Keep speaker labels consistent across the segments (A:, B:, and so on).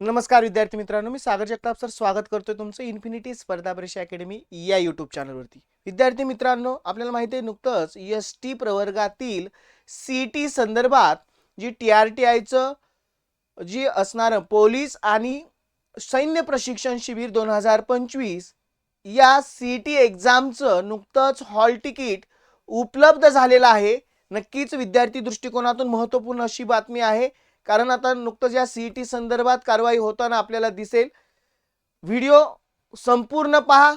A: नमस्कार विद्यार्थी मित्रांनो. मी सागर जगताप सर स्वागत करतोय तुमचं इन्फिनिटी स्पर्धा परीक्षा अकॅडमी या यूट्यूब चॅनलवरती विद्यार्थी मित्रांनो आपल्याला माहिती आहे नुकतंच एस टी प्रवर्गातील सी टी संदर्भात जी टी आर टी आयचं जी असणारं पोलीस आणि सैन्य प्रशिक्षण शिबिर दोन हजार पंचवीस या सी टी एक्झामचं नुकतंच हॉल तिकीट उपलब्ध झालेलं आहे. नक्कीच विद्यार्थी दृष्टिकोनातून महत्त्वपूर्ण अशी बातमी आहे. कारण आता नुकतंच या सी टी संदर्भात कारवाई होताना आपल्याला दिसेल. व्हिडिओ संपूर्ण पहा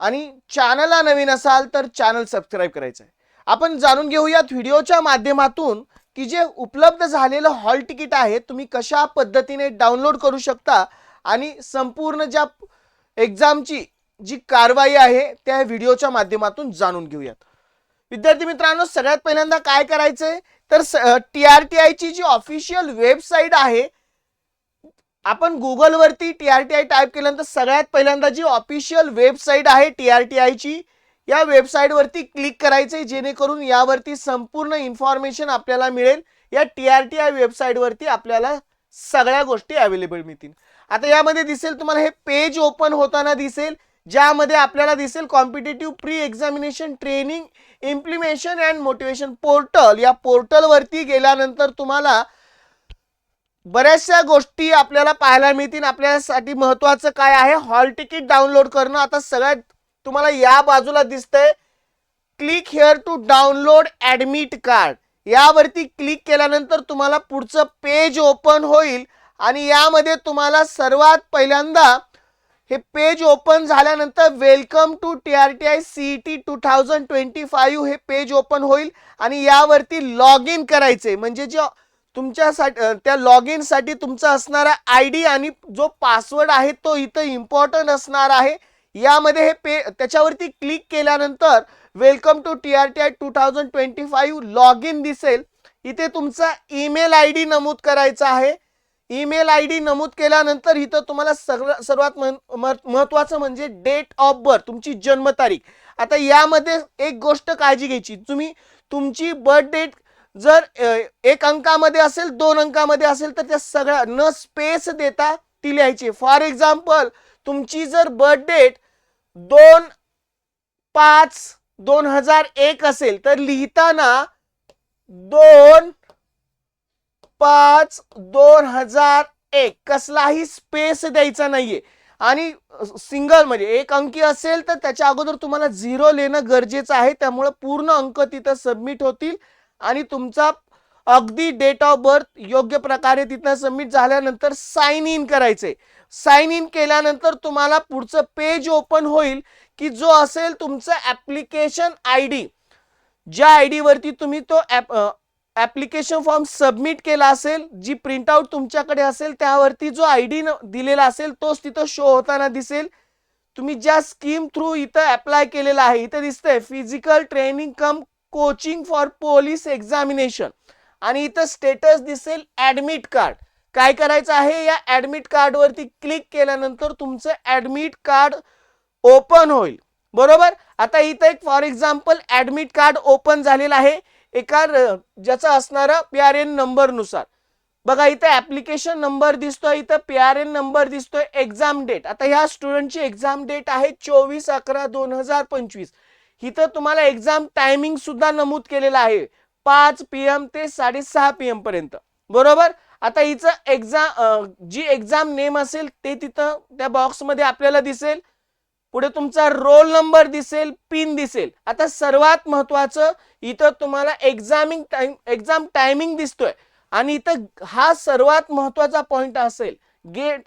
A: आणि चॅनलला नवीन असाल तर चॅनल सबस्क्राईब करायचं आहे आपण जाणून घेऊयात व्हिडिओच्या माध्यमातून की जे उपलब्ध झालेलं हॉल तिकीट आहे तुम्ही कशा पद्धतीने डाउनलोड करू शकता आणि संपूर्ण ज्या एक्झामची जी कारवाई आहे त्या व्हिडिओच्या माध्यमातून जाणून घेऊयात. विद्यार्थी मित्रांनो सगळ्यात पहिल्यांदा काय करायचंय? तर टी आर टी आयची जी ऑफिशियल वेबसाईट आहे आपण गुगलवरती T R T I type केल्यानंतर सगळ्यात पहिल्यांदा जी ऑफिशियल वेबसाईट आहे टी आर टी आयची या वेबसाईटवरती क्लिक करायचे जेणेकरून यावरती संपूर्ण इन्फॉर्मेशन आपल्याला मिळेल. या टी आर टी आय वेबसाईटवरती आपल्याला सगळ्या गोष्टी अवेलेबल मिळतील. आता यामध्ये दिसेल तुम्हाला हे पेज ओपन होताना दिसेल. ज्यामध्ये आपल्याला दिसेल competitive pre examination training implementation and motivation portal या पोर्टलवरती गेल्यानंतर तुम्हाला बऱ्याचशा गोष्टी आपल्याला पाहायला मिळतील. आपल्यासाठी महत्त्वाचं काय आहे? हॉल तिकीट डाउनलोड करणं. आता सगळ्यात तुम्हाला या बाजूला दिसतंय. Click here to download admit card यावरती क्लिक केल्यानंतर तुम्हाला पुढचं पेज ओपन होईल. आणि यामध्ये तुम्हाला सर्वात पहिल्यांदा हे पेज ओपन झाल्यानंतर welcome to T R T I C T two thousand twenty five हे पेज ओपन होईल आणि यावरती लॉग इन करायचे म्हणजे जे तुमच्यासाठी त्या लॉग इनसाठी तुमचा असणारा आय डी आणि जो पासवर्ड आहे तो इथं इम्पॉर्टंट असणार आहे. यामध्ये हे पे त्याच्यावरती क्लिक केल्यानंतर welcome to T R T I two thousand twenty five log in दिसेल. इथे तुमचा ईमेल आय डी नमूद करायचा आहे. ईमेल आय डी नमूद केल्यानंतर इथं तुम्हाला सर्व सर्वात महत्वाचं महत्त्वाचं म्हणजे डेट ऑफ बर्थ तुमची जन्मतारीख. आता यामध्ये एक गोष्ट काळजी घ्यायची. तुम्ही तुमची बर्थ डेट जर एक अंकामध्ये असेल दोन अंकामध्ये असेल तर त्या सगळ्या न स्पेस देता ती लिहायची. फॉर एक्झाम्पल तुमची जर बर्थ डेट दोन पाच दोन हजार एक असेल तर लिहिताना दोन पाच दोन हजार एक. कसलाही स्पेस द्यायचा नाहीये. आणि सिंगल म्हणजे एक अंकी असेल तर त्याच्या अगोदर तुम्हाला झिरो लिहिणं गरजेचं आहे. त्यामुळं पूर्ण अंक तिथं सबमिट होतील. आणि तुमचा अगदी डेट ऑफ बर्थ योग्य प्रकारे तिथं सबमिट झाल्यानंतर साईन इन करायचे. साईन इन केल्यानंतर तुम्हाला पुढचं पेज ओपन होईल की जो असेल तुमचं ॲप्लिकेशन आय डी ज्या आय डीवरती तुम्ही तो ॲप ॲप्लिकेशन फॉर्म सबमिट केला असेल जी प्रिंटआउट तुमच्याकडे असेल त्यावरती जो आय डी दिलेला असेल तोच तिथं शो होताना दिसेल. तुम्ही ज्या स्कीम थ्रू इथं अप्लाय केलेला आहे इथं दिसतंय physical training cum coaching for police examination आणि इथं स्टेटस दिसेल ॲडमिट कार्ड काय करायचं आहे या ॲडमिट कार्डवरती क्लिक केल्यानंतर तुमचं ॲडमिट कार्ड ओपन होईल. बरोबर? आता इथं एक for example admit card open झालेलं आहे. एका ज्याचा असणारा पी आर एन नंबरनुसार. बघा इथं ऍप्लिकेशन नंबर दिसतोय इथं पी आर एन नंबर दिसतोय एक्झाम डेट आता ह्या स्टुडंटची एक्झाम डेट आहे चोवीस अकरा दोन हजार पंचवीस. इथं तुम्हाला एक्झाम टायमिंग सुद्धा नमूद केलेलं आहे. पाच पी एम ते साडेसहा पी एम पर्यंत. बरोबर? आता हिचं एक्झाम जी एक्झाम नेम असेल ते तिथं त्या बॉक्समध्ये आपल्याला दिसेल. पुढे तुमचा रोल नंबर दिसेल पिन दिसेल. आता सर्वात महत्वाचं इथं तुम्हाला एक्झामिंग टाइम एक्झाम टायमिंग दिसतोय. आणि इथं हा सर्वात महत्त्वाचा पॉइंट असेल गेट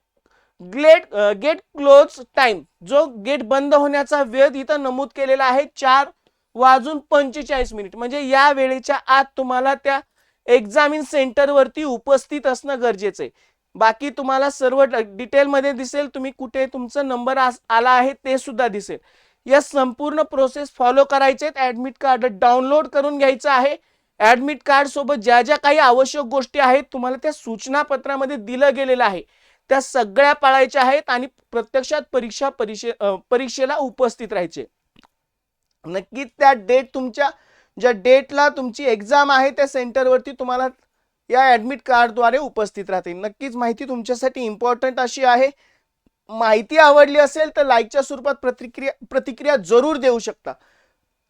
A: ग्लेट गेट क्लोज टाइम जो गेट बंद होण्याचा वेळ इथं नमूद केलेला आहे चार वाजून पंचेचाळीस मिनिट म्हणजे या वेळेच्या आत तुम्हाला त्या एक्झामिन सेंटरवरती उपस्थित असणं गरजेचं आहे. बाकी तुम्हाला सर्व डिटेलमध्ये दिसेल तुम्ही कुठे तुमचा नंबर आला आहे ते सुद्धा दिसेल. या संपूर्ण प्रोसेस फॉलो करायचे ऍडमिट कार्ड डाउनलोड करून घ्यायचं आहे. ऍडमिट कार्ड सोबत ज्या ज्या काही आवश्यक गोष्टी आहेत तुम्हाला त्या सूचनापत्रामध्ये दिलं गेलेलं आहे. त्या सगळ्या पाळायच्या आहेत आणि प्रत्यक्षात परीक्षा परीक्षे परीक्षेला उपस्थित राहायचे. नक्कीच त्या डेट तुमच्या ज्या डेटला तुमची एक्झाम आहे त्या सेंटरवरती तुम्हाला या ॲडमिट कार्डद्वारे उपस्थित राहतील नक्कीच माहिती तुमच्यासाठी इम्पॉर्टंट अशी आहे. माहिती आवडली असेल तर लाईकच्या स्वरूपात प्रतिक्रिया प्रतिक्रिया जरूर देऊ शकता.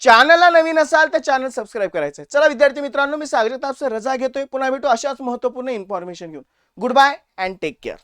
A: चॅनलला नवीन असाल तर चॅनल सबस्क्राईब करायचं आहे चला विद्यार्थी मित्रांनो मी सागरी तापसर रजा घेतोय. पुन्हा भेटू अशाच महत्त्वपूर्ण इन्फॉर्मेशन घेऊन. Good bye and take care